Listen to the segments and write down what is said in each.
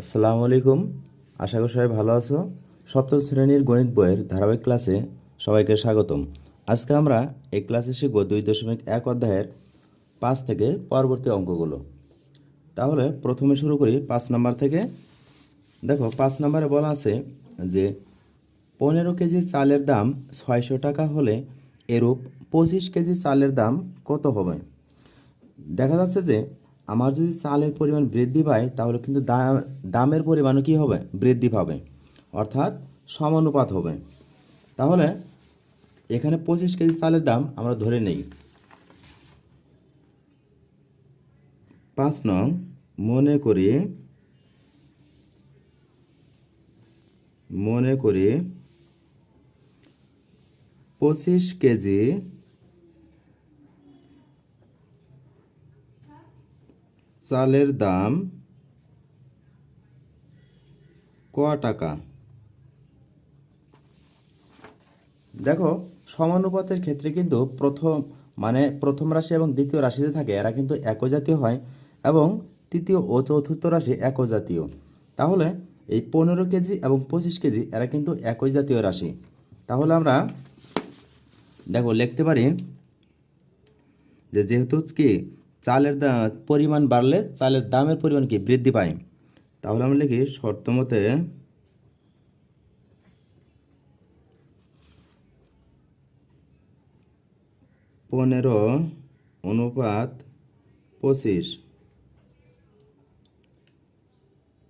আসসালামু আলাইকুম। আশা করি সবাই ভালো আছো। সপ্তম শ্রেণির গণিত বইয়ের ধারাবাহিক ক্লাসে সবাইকে স্বাগতম। আজকে আমরা এই ক্লাসে শিখব দুই দশমিক এক অধ্যায়ের পাঁচ থেকে পরবর্তী অঙ্কগুলো। তাহলে প্রথমে শুরু করি পাঁচ নাম্বার থেকে। দেখো, পাঁচ নাম্বারে বলা আছে যে, পনেরো কেজি চালের দাম ছয়শো টাকা হলে এরূপ পঁচিশ কেজি চালের দাম কত হবে? দেখা যাচ্ছে যে আমার যদি চালের পরিমাণ বৃদ্ধি পায়, তাহলে কিন্তু দাম দামের পরিমাণও কী হবে? বৃদ্ধি পাবে। অর্থাৎ সমানুপাত হবে। তাহলে এখানে পঁচিশ কেজি চালের দাম আমরা ধরে নেই। পাঁচ নং, মনে করি মনে করি পঁচিশ কেজি চালের দাম ক টাকা? দেখো, সমানুপাতের ক্ষেত্রে কিন্তু প্রথম মানে প্রথম রাশি এবং দ্বিতীয় রাশিতে থাকে, এরা কিন্তু একই জাতীয় হয় এবং তৃতীয় ও চতুর্থ রাশি একই জাতীয় তাহলে এই পনেরো কেজি এবং পঁচিশ কেজি এরা কিন্তু একই জাতীয় রাশি। তাহলে আমরা দেখো, লিখতে পারি যে যেহেতু কি চালের পরিমাণ বাড়লে চালের দামের পরিমাণ কি বৃদ্ধি পায়? তাহলে আমরা লিখি শর্ত মতে পনেরো অনুপাত পঁচিশ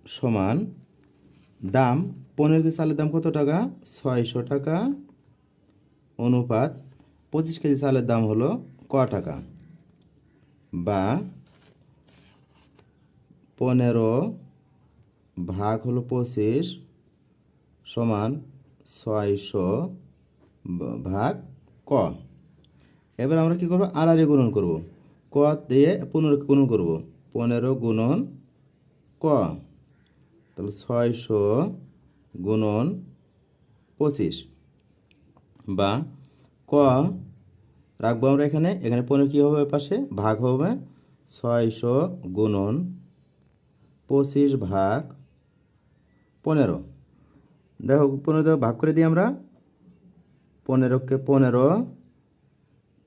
সমান দাম, পনেরো কেজি চালের দাম কত টাকা? ছয়শো টাকা। অনুপাত পঁচিশ কেজি চালের দাম হলো ক টাকা। বা পনেরো ভাগ হলো পঁচিশ সমান ছয়শো ভাগ ক। এবার আমরা কি করব? আড়াআড়ি গুণন করব। ক দিয়ে পনেরো গুণন করব। পনেরো গুণন ক। তাহলে ছয়শো গুণন পঁচিশ বা ক রাখব আমরা এখানে। এখানে পনেরো কী হবে পাশে? ভাগ হবে ছয়শো গুণন পঁচিশ ভাগ পনেরো। দেখো পনেরো দেখো, ভাগ করে দিই আমরা। পনেরোকে পনেরো,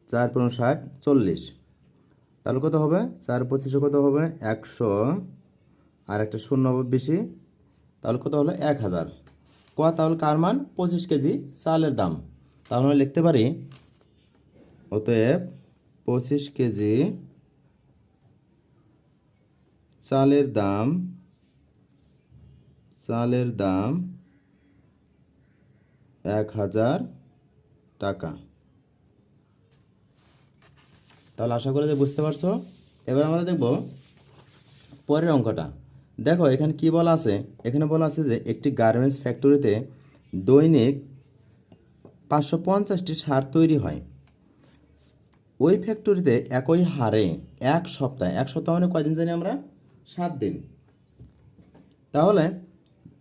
চার পনেরো ষাট, চল্লিশ। তাহলে কত হবে? চার পঁচিশে কত হবে? একশো। আর একটা শূন্য হবে বেশি। তাহলে কত হলো? এক হাজার। ক তাহলে কার মান? পঁচিশ কেজি চালের দাম। তাহলে লিখতে পারি অতএব পঁচিশ কেজি চালের দাম চালের দাম এক হাজার টাকা। তাহলে আশা করি যে বুঝতে পারছ? এবার আমরা দেখব পরের অঙ্কটা। দেখো, এখানে কি বলা আছে? এখানে বলা আছে যে একটি গার্মেন্টস ফ্যাক্টরিতে দৈনিক পাঁচশো পঞ্চাশটি সার তৈরি হয়। ওই ফ্যাক্টরিতে একই হারে এক সপ্তাহে, এক সপ্তাহ মানে কয়দিন জানি আমরা? সাত দিন। তাহলে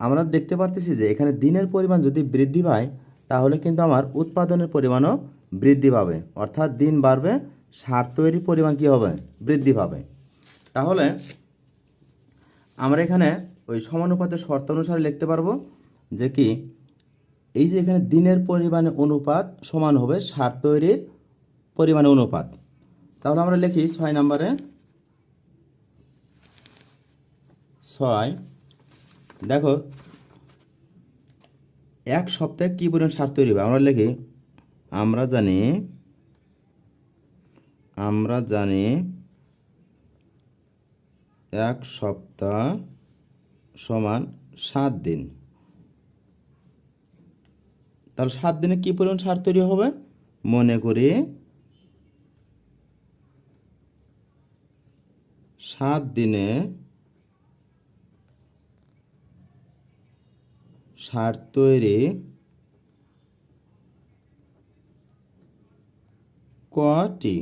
আমরা দেখতে পারতেছি যে এখানে দিনের পরিমাণ যদি বৃদ্ধি পায়, তাহলে কিন্তু আমার উৎপাদনের পরিমাণও বৃদ্ধি পাবে। অর্থাৎ দিন বাড়বে, সার তৈরির পরিমাণ কী হবে? বৃদ্ধি পাবে। তাহলে আমরা এখানে ওই সমানুপাতের শর্ত অনুসারে লিখতে পারব যে কি, এই যে এখানে দিনের পরিমাণে অনুপাত সমান হবে সার তৈরির পরিমাণে অনুপাত। তাহলে আমরা লিখি ছয় নম্বরে ছয়। দেখো, এক সপ্তাহে কী পরিমাণ সার তৈরি হবে? আমরা লিখি, আমরা জানি আমরা জানি এক সপ্তাহ সমান সাত দিন। তাহলে সাত দিনে কী পরিমাণ সার তৈরি হবে? মনে করি সাত দিনে সার তৈরি কটি?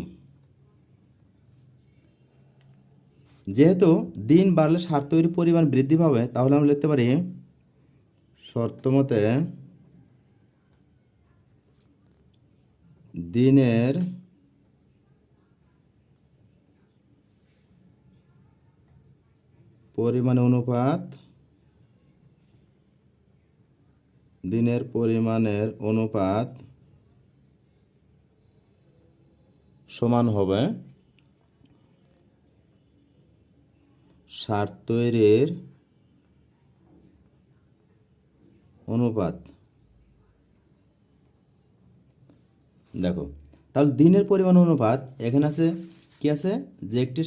যেহেতু দিন বাড়লে সার তৈরির পরিমাণ বৃদ্ধি পাবে, তাহলে আমরা লিখতে পারি শর্ত মতে দিনের পরিমাণ অনুপাত, দিনের পরিমাণের অনুপাত সমান হবে সার তৈরির অনুপাত। দেখো, তাহলে দিনের পরিমাণ অনুপাত এখানে আছে কি আছে? যে একটি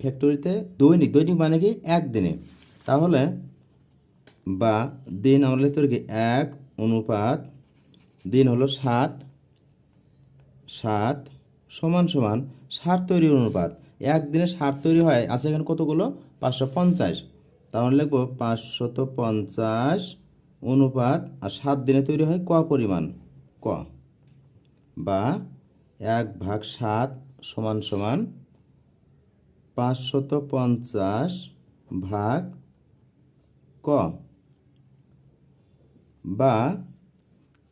ফ্যাক্টরিতে দৈনিক দৈনিক মানে কি? একদিনে। তাহলে বা দিন আমরা লিখতে পারি কি? এক অনুপাত দিন হলো সাত সাত সমান সমান সার তৈরির অনুপাত। একদিনে সার তৈরি হয়, আছে এখানে কতগুলো? পাঁচশো পঞ্চাশ। তাহলে লিখব পাঁচশত পঞ্চাশ অনুপাত, আর সাত দিনে তৈরি হয় ক পরিমাণ? ক। বা এক ভাগ সাত সমান সমান পাঁচশত পঞ্চাশ ভাগ ক। বা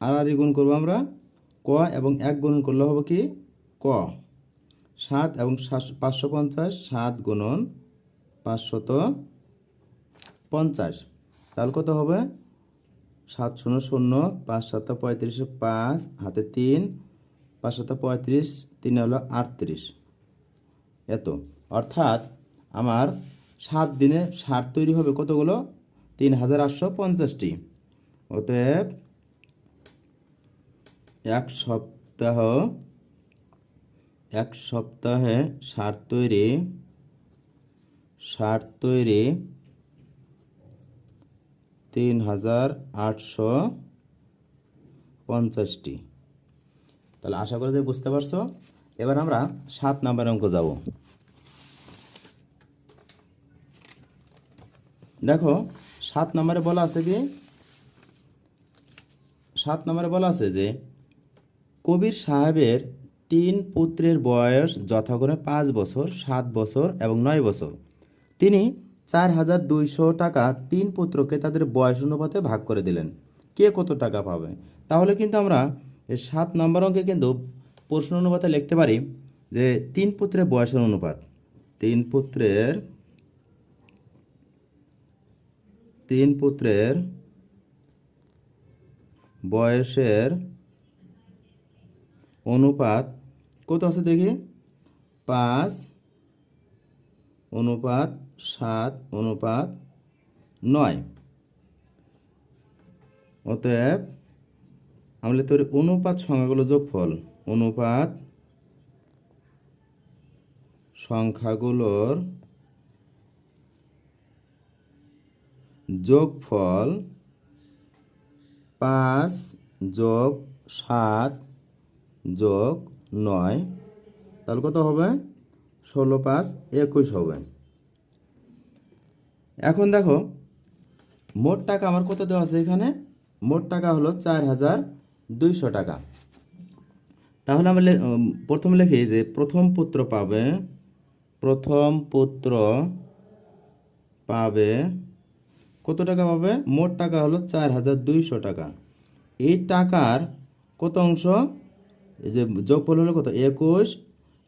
আর গুণ করব আমরা। ক এবং এক গুণ করলে হবে কি? ক। সাত এবং পাঁচশো পঞ্চাশ, সাত গুণন পাঁচশত পঞ্চাশ। তাহলে কত হবে? সাত শূন্য শূন্য পাঁচ সাত পঁয়ত্রিশে, পাঁচ, হাতে তিন পাঁচ সাত পঁয়ত্রিশ তিন হলো আটত্রিশ। এত। অর্থাৎ আমার সাত দিনে সার তৈরি হবে কতগুলো? তিন হাজার আটশো পঞ্চাশটি। অতএব এক সপ্তাহ, এক সপ্তাহে সার তৈরি সার তৈরি তিন হাজার আটশো পঞ্চাশটি। তাহলে আশা করি যে বুঝতে পারছ? এবার আমরা সাত নাম্বার অঙ্ক যাব। দেখো, সাত নম্বরে বলা আছে কি? সাত নম্বরে বলা আছে যে, কবির সাহেবের তিন পুত্রের বয়স যথাক্রমে পাঁচ বছর, সাত বছর এবং নয় বছর। তিনি চার হাজার দুইশো টাকা তিন পুত্রকে তাদের বয়স অনুপাতে ভাগ করে দিলেন। কে কত টাকা পাবে? তাহলে কিন্তু আমরা সাত নম্বর অঙ্কে কিন্তু প্রশ্ন অনুপাতে লিখতে পারি যে তিন পুত্রের বয়সের অনুপাত। তিন পুত্রের তিন পুত্রের বয়সের অনুপাত কত আছে দেখি? পাঁচ অনুপাত সাত অনুপাত নয়। অতএব আমরা পারি অনুপাত সংখ্যাগুলো যোগফল। অনুপাত সংখ্যাগুলোর যোগফল পাঁচ যোগ সাত যোগ নয়, তাহলে কত হবে? ষোলো পাঁচ একুশ হবে। এখন দেখো, মোট টাকা আমার কত দেওয়া আছে এখানে? মোট টাকা হলো চার হাজার দুইশো টাকা। তাহলে আমরা প্রথমে লিখি যে প্রথম পুত্র পাবে, প্রথম পুত্র পাবে, কত টাকা পাবে? মোট টাকা হলো চার হাজার দুইশো টাকা। এই টাকার কত অংশ? এই যে যোগফল হলো কত? একুশ।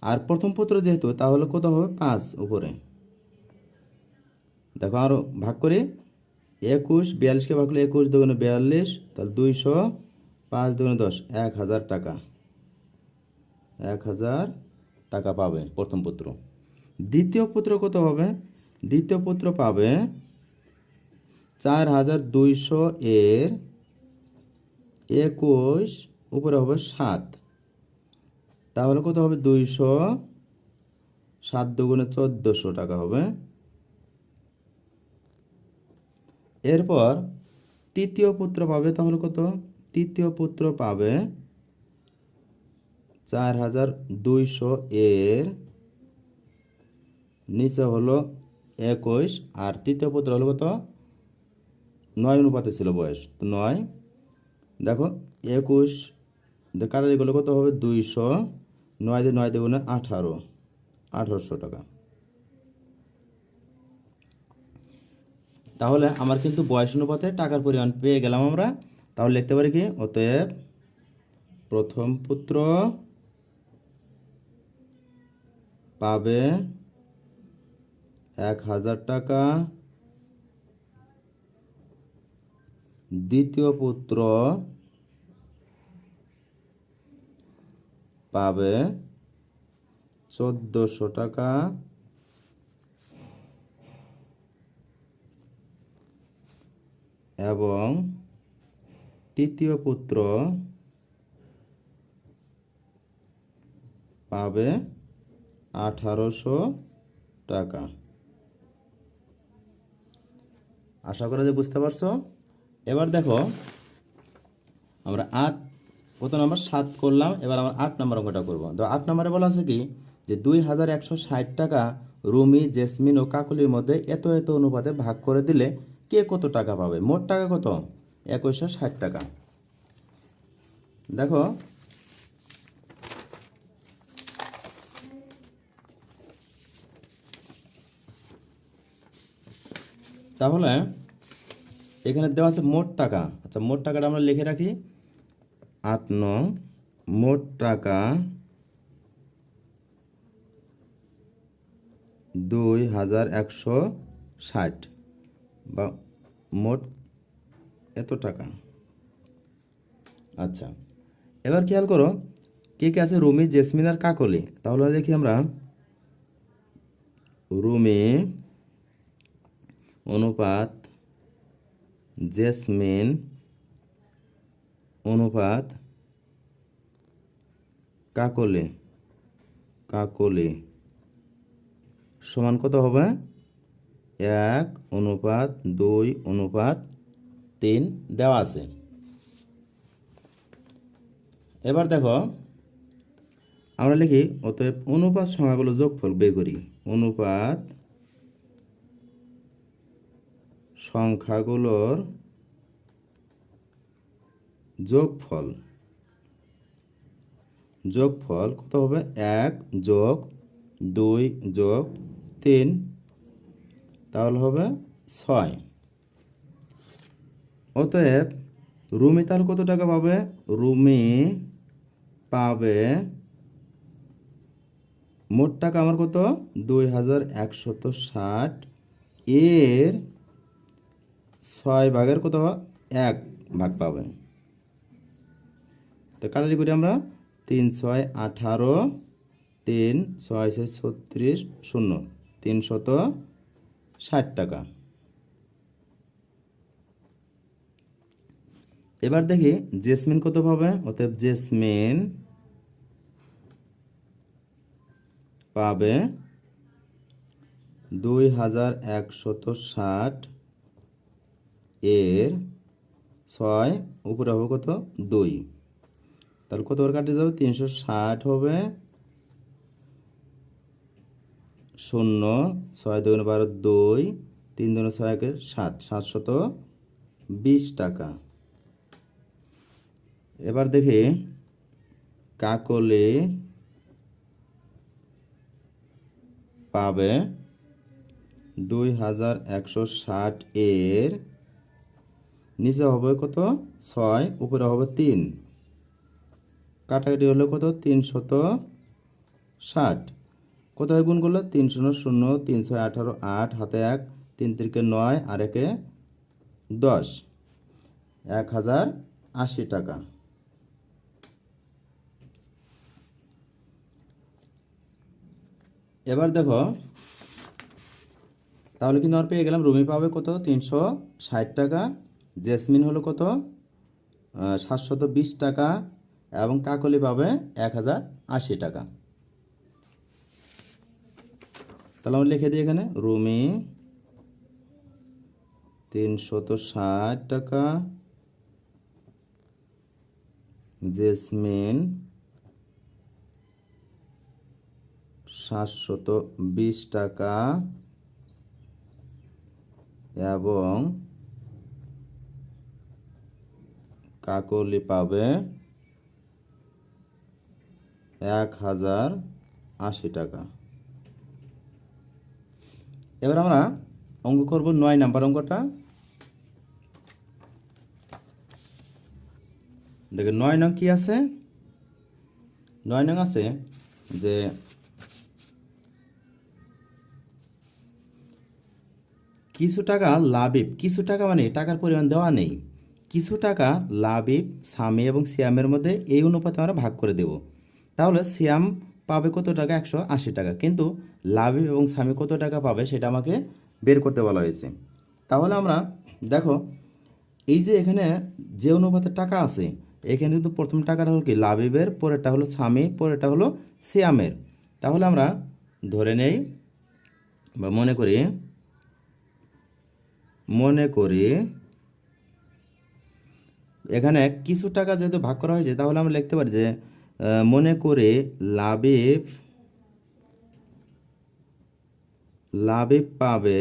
আর প্রথম পুত্র যেহেতু, তাহলে কত হবে? পাঁচ উপরে। দেখো আরও ভাগ করি। একুশ, বিয়াল্লিশকে ভাগ করলে একুশ দুগুণে বিয়াল্লিশ, তাহলে দুইশো পাঁচ দুগুণে দশ, এক হাজার টাকা। এক হাজার টাকা পাবে প্রথম পুত্র। দ্বিতীয় পুত্র কত পাবে? দ্বিতীয় পুত্র পাবে চার হাজার দুইশো এর একুশ, উপরে হবে সাত। তাহলে কত হবে? দুইশো সাত দুগুণে চোদ্দোশো টাকা হবে। এরপর তৃতীয় পুত্র পাবে তাহলে কত? তৃতীয় পুত্র পাবে চার হাজার দুইশো এর নিচে হলো একুশ, আর তৃতীয় পুত্র হলো কত? নয় অনুপাতে ছিল বয়স, তো নয়। দেখো, একুশ কাটারি কত হবে? দুইশো। নয় দিয়ে নয় দেগুণে আঠারো, আঠারোশো টাকা। তাহলে আমার কিন্তু বয়স অনুপাতে টাকার পরিমাণ পেয়ে গেলাম আমরা। তাহলে লিখতে পারি কি? অতএব প্রথম পুত্র পাবে এক হাজার টাকা। দ্বিতীয় পুত্র পাবে চোদ্দোশো টাকা। এবং তৃতীয় পুত্র পাবে আঠারোশো টাকা। আশা করা যে বুঝতে পারছ? এবার দেখো, আমরা আট, কত নম্বর? সাত করলাম, এবার আমরা আট নম্বর অঙ্কটা করব। তো আট নম্বরে বলা আছে কি? যে দুই হাজার একশো ষাট টাকা রুমি, জেসমিন ও কাকুলির মধ্যে এত এত অনুপাতে ভাগ করে দিলে কে কত টাকা পাবে? মোট টাকা কত? একুশশো ষাট টাকা। দেখো তাহলে এখানে দেওয়া আছে মোট টাকা। আচ্ছা মোট টাকাটা আমরা লিখে রাখি। আট নং, মোট টাকা দুই হাজার একশো ষাট। বা মোট এত টাকা। আচ্ছা এবার খেয়াল করো, কে কে আছে? রুমি, জেসমিন আর কাকলি। তাহলে দেখি আমরা, রুমি অনুপাত জেসমিন অনুপাত কাকলে কাকলে সমান কত হবে? এক অনুপাত দুই অনুপাত তিন দেওয়া আছে। এবার দেখো, আমরা লিখি, অতএব অনুপাত সংখ্যাগুলো যোগফল বের করি। অনুপাত সংখ্যাগুলোর যোগফল। যোগফল কত হবে? এক যোগ দুই যোগ তিন, তাহলে হবে ছয়। অতএব রুমি তাহলে কত টাকা পাবে? রুমি পাবে মোট টাকা আমার কত? দুই হাজার একশত ষাট। এর ছয় ভাগের কত এক ভাগ পাবে। তো কাটারি করি আমরা। তিন ছয় আঠারো, তিন ছয় ছয় ছত্রিশ শূন্য তিনশত ষাট টাকা। এবার দেখি জেসমিন কত পাবে? অতএব জেসমিন পাবে দুই হাজার একশত ষাট এর ছয় উপরে হবে কত? দুই। তাহলে কত বার কাটে যাবে? তিনশো ষাট হবে। শূন্য, ছয় দুগুণ বারো, দুই। তিন দুগুণ ছয় একে সাত, সাতশত বিশ টাকা। এবার দেখি কাকলে পাবে দুই হাজার একশো ষাট এর নিচে হবে কত? ছয়, উপরে হবে তিন। কাটাকাটি হলো কত? তিনশত ষাট। কোথায় গুণ করলে? তিন শূন্য শূন্য তিনশো আঠারো আট, হাতে এক, তিন তিরিকে নয়, আর একে দশ। এক হাজার আশি টাকা। এবার দেখো, তাহলে কিন্তু আমরা পেয়ে গেলাম, রুমি পাবে কত? তিনশো ষাট টাকা। জেসমিন হলো কত? সাতশত বিশ টাকা এবং কাকলি পাবে এক হাজার আশি টাকা। তাহলে আমরা লিখে দিই এখানে, রুমি তিনশত ষাট টাকা, জেসমিন সাতশত বিশ টাকা, এবং কাকলি পাবে এক হাজার আশি টাকা। এবার আমরা অঙ্ক করব নয় নাম্বার অঙ্কটা। দেখেন নয় নং কি আছে? নয় নং আছে যে কিছু টাকা লাভে, কিছু টাকা মানে টাকার পরিমাণ দেওয়া নেই। কিছু টাকা লাবিব সামি এবং সিয়ামের মধ্যে এই অনুপাতে আমরা ভাগ করে দেব। তাহলে সিয়াম পাবে কত টাকা? একশো আশি টাকা। কিন্তু লাবিব এবং সামি কত টাকা পাবে সেটা আমাকে বের করতে বলা হয়েছে। তাহলে আমরা দেখো, এই যে এখানে যে অনুপাতে টাকা আছে, এখানে কিন্তু প্রথম টাকাটা হলো কি? লাবিবের পরেরটা হলো সামি, পরেরটা হলো সিয়ামের। তাহলে আমরা ধরে নেই বা মনে করি মনে করি এখানে কিছু টাকা যেহেতু ভাগ করা হয়েছে, তাহলে আমরা লিখতে পারি যে মনে করে লাবিব লাবিব পাবে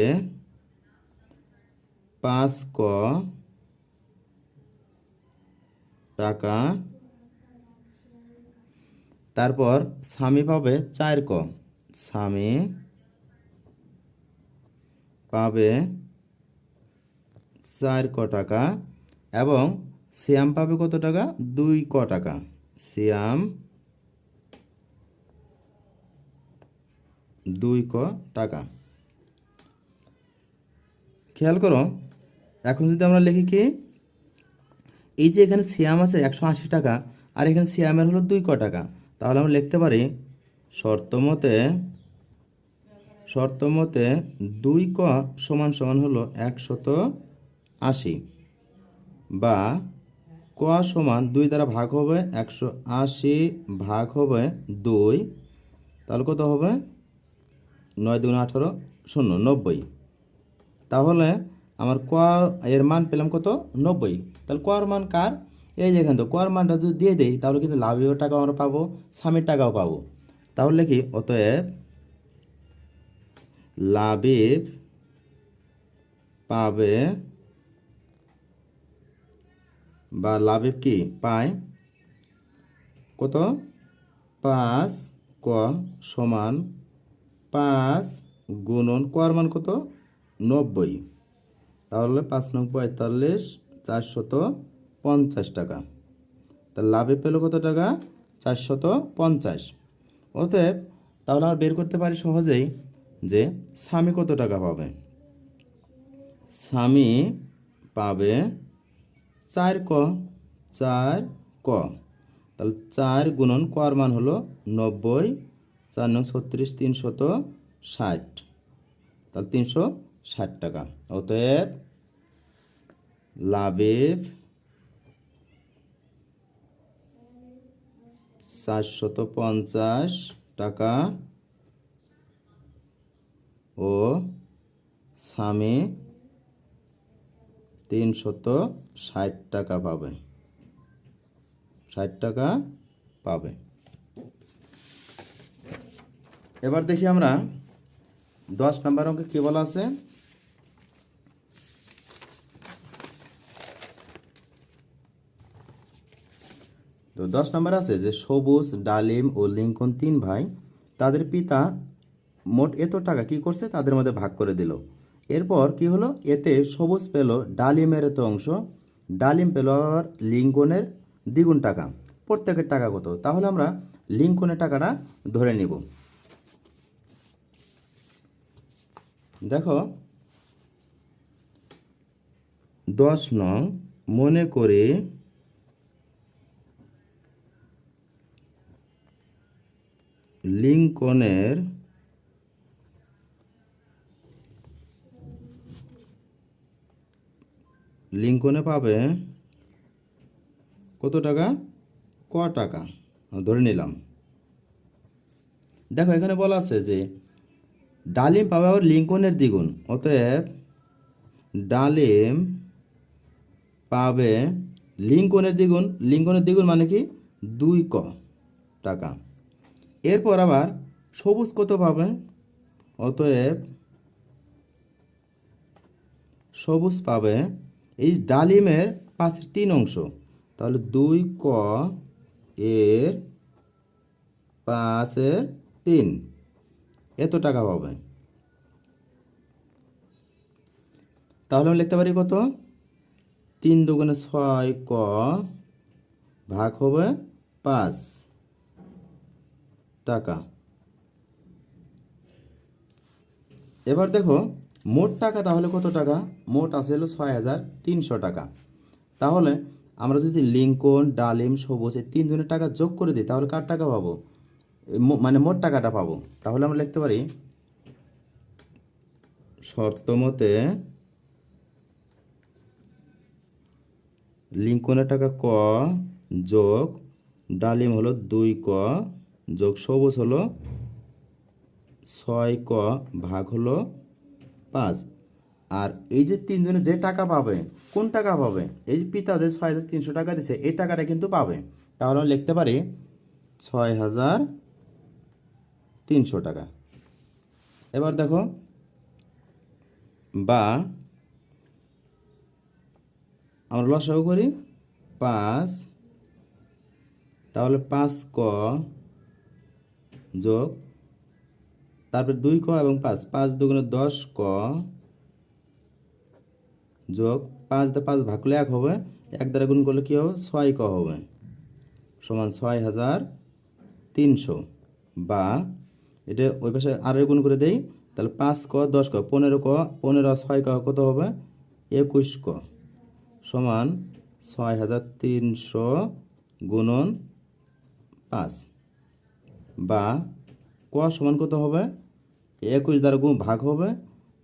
পাঁচ ক টাকা, তারপর স্বামী পাবে চার ক। স্বামী পাবে চার ক টাকা এবং শ্যাম পাবে কত টাকা? দুই ক টাকা। শ্যাম দুই ক টাকা। খেয়াল করো, এখন যদি আমরা লিখি কি? এই যে এখানে সিয়াম আছে একশো আশি টাকা, আর এখানে সিয়ামের হলো দুই ক টাকা। তাহলে আমরা লিখতে পারি শর্ত মতে শর্ত মতে দুই ক সমান সমান হলো একশত আশি বা ক সমান দুই দ্বারা ভাগ হবে একশো আশি ভাগ হবে দুই, তাহলে কত হবে? নয় দুগুণ আঠারো শূন্য, নব্বই। তাহলে আমার ক এর মান পেলাম কত? নব্বই। তাহলে কর মান কার? এই যে এখান তো কর মানটা যদি দিয়ে দেই, তাহলে কিন্তু লাভের টাকাও আমরা পাবো, স্বামীর টাকাও পাবো। তাহলে কি? অতএব লাভের পাবে বা লাভের কি? পায় কত? পাঁচ ক সমান পাঁচ গুণন কর মান কত? নব্বই। তাহলে পাঁচ নং পঁয়তাল্লিশ, চারশত পঞ্চাশ টাকা। তা লাভে পেল কত টাকা? চারশত পঞ্চাশ। অতএব তাহলে আমরা বের করতে পারি সহজেই যে স্বামী কত টাকা পাবে? স্বামী পাবে চার ক চার ক। তাহলে চার গুণন কর মান হলো নব্বই, চার নং ছত্রিশ, তিনশত ষাট। তাহলে তিনশো ষাট টাকা। অতএব লাভের চারশত পঞ্চাশ টাকা ও স্বামী তিনশত ষাট টাকা পাবে। ষাট টাকা পাবে। এবার দেখি আমরা দশ নম্বর অঙ্কে কী বলা আছে? তো দশ নম্বর আছে যে সবুজ, ডালিম ও লিঙ্কন তিন ভাই, তাদের পিতা মোট এত টাকা কি করছে? তাদের মধ্যে ভাগ করে দিল। এরপর কি হলো? এতে সবুজ পেল ডালিমের এত অংশ। ডালিম পেল আবার লিঙ্কনের দ্বিগুণ টাকা। প্রত্যেকের টাকা কত? তাহলে আমরা লিঙ্কনের টাকাটা ধরে নিব। দেখো, দশ নং মনে করে লিঙ্কনের লিঙ্কনে পাবে কত টাকা? ক টাকা? ধরে নিলাম। দেখো, এখানে বলা আছে যে ডালিম পাবে আবার লিঙ্কনের দ্বিগুণ। অতএব ডালিম পাবে লিঙ্কনের দ্বিগুণ। লিঙ্কনের দ্বিগুণ মানে কি? দুই ক টাকা। এরপর আবার সবুজ কত পাবে? অতএব সবুজ পাবে এই ডালিমের পাশের তিন অংশ। তাহলে দুই ক এর পাশের তিন। এত টাকা পাবে। তাহলে আমি লিখতে পারি কত? তিন দুগুণে ছয় ক ভাগ হবে পাঁচ টাকা। এবার দেখো মোট টাকা তাহলে কত টাকা? মোট আছে হলো ছয় হাজার তিনশো টাকা। তাহলে আমরা যদি লিঙ্কন, ডালিম, সবুজ এই তিনজনের টাকা যোগ করে দিই, তাহলে কার টাকা পাবো? মানে মোট টাকাটা পাবো। তাহলে আমরা লিখতে পারি, শর্ত মতে লিঙ্কনের টাকা ক যোগ ডালিম হলো দুই ক যোগ সবুজ হলো ছয় ক ভাগ হলো পাঁচ আর এই যে তিনজনে যে টাকা পাবে, কোন টাকা পাবে? এই যে পিতা যে ছয় হাজার তিনশো টাকা দিচ্ছে এই টাকাটা কিন্তু পাবে। তাহলে আমি লিখতে পারি ছয় হাজার তিনশো টাকা। এবার দেখো, বা আমরা লসাগু করি পাঁচ, তাহলে পাঁচ ক যোগ তারপরে দুই ক এবং পাঁচ। পাঁচ দুগুণে দশ ক যোগ পাঁচ দা পাঁচ ভাগ করলে এক হবে। এক দ্বারা গুণ করলে কী হবে? ছয় ক হবে। সমান ছয় হাজার তিনশো। বা এটা ওই পাশে আরও গুণ করে দেই। তাহলে পাঁচ ক, দশ ক, পনেরো ক, পনেরো ছয় ক কত হবে? একুশ ক। সমান ছয় হাজার তিনশো গুণন পাঁচ। বা ক সমান কত হবে? একুশ দ্বারা গুণ ভাগ হবে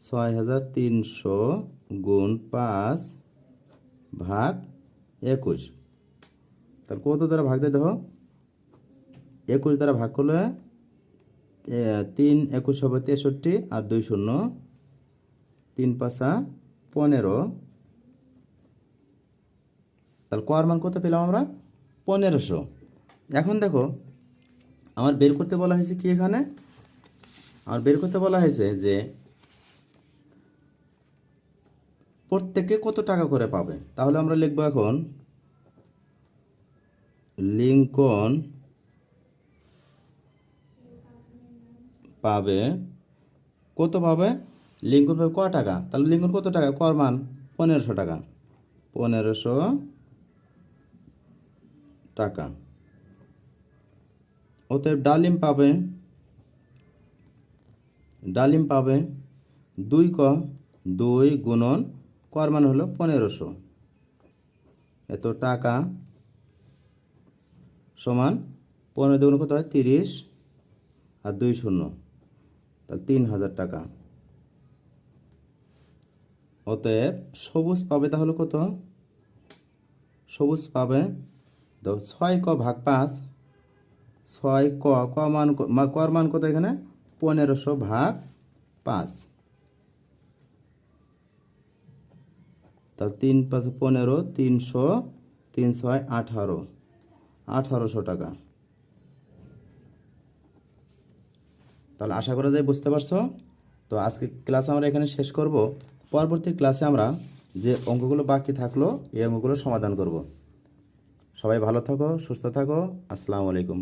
ছয় হাজার তিনশো গুণ পাঁচ ভাগ একুশ। তাহলে কত দ্বারা ভাগ দেয় দেখো? একুশ দ্বারা ভাগ করলে তিন একুশ হবে তেষট্টি আর দুই শূন্য। তিন পাঁচা পনেরো। তাহলে কর মান কত পেলাম আমরা? পনেরোশো। এখন দেখো, আমার বের করতে বলা হয়েছে কি এখানে? আমার বের করতে বলা হয়েছে যে প্রত্যেকে কত টাকা করে পাবে? তাহলে আমরা লিখব এখন লিঙ্কন পাবে কত পাবে? লিঙ্কন পাবে ক টাকা? তাহলে লিঙ্কন কত টাকা? কর মান পনেরোশো টাকা। পনেরোশো টাকা। অতএব ডালিম পাবে ডালিম পাবে দুই ক, দুই গুণন, কর মান হলো পনেরোশো। এত টাকা সমান পনেরো দুগুণ কত হয়? তিরিশ আর দুই শূন্য। তাহলে তিন হাজার টাকা। অতএব সবুজ পাবে তাহলে কত? সবুজ পাবে ছয় ক ভাগ পাঁচ, ছয় ক ক মান কর মান কত এখানে? পনেরোশো ভাগ পাঁচ। তাহলে তিন পাঁচ পনেরো, তিনশো তিন ছয় আঠারো। আঠারোশো টাকা। তাহলে আশা করা যায় বুঝতে পারছ? তো আজকে ক্লাস আমরা এখানে শেষ করব। পরবর্তী ক্লাসে আমরা যে অঙ্কগুলো বাকি থাকল, এই অঙ্কগুলো সমাধান করব। সবাই ভালো থাকো, সুস্থ থাকো। আসসালামু আলাইকুম।